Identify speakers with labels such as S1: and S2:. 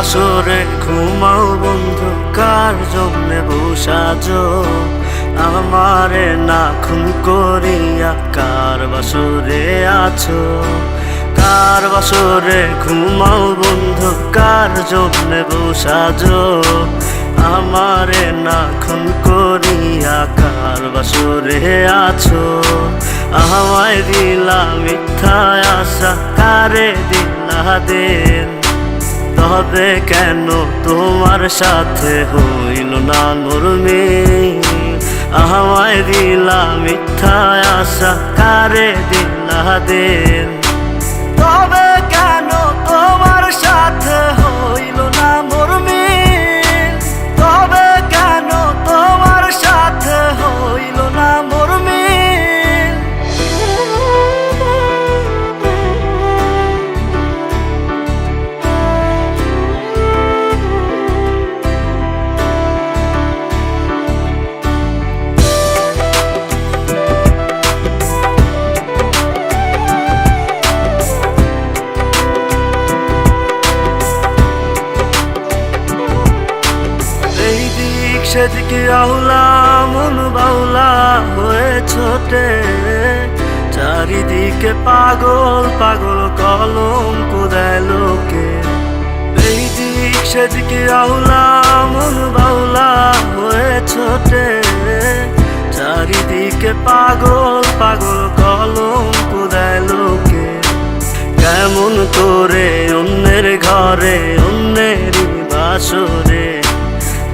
S1: বাসরে ঘুমাও বন্ধু, কার জন্যে বসাজ আমারে না খুন করিয়া কার বাসরে আছো? কার বাসরে ঘুমাও বন্ধু, কার জন্যে বসাজ আমারে না খুন করিয়া কার বাসরে আছো? আমায় দিলা মিথ্যা আশা, কারে দিলা দেন? তবে কেন? তোমার সাথে হইল না নরমে। আমায় দিলা মিথ্যা আশা, কারে দিলা দেন? তবে সেদিকে আহুলা মন বাউলা হয়ে ছোটে। চারিদিকে পাগল পাগল কলম কোদায় লোকে। এই দিক সেদিকে আহুলা মন বাউলা হয়ে ছোটে। চারিদিকে পাগল পাগল কলম কোদায় লোকে। কেমন করে অন্যের ঘরে, অন্যেরই বাসরে।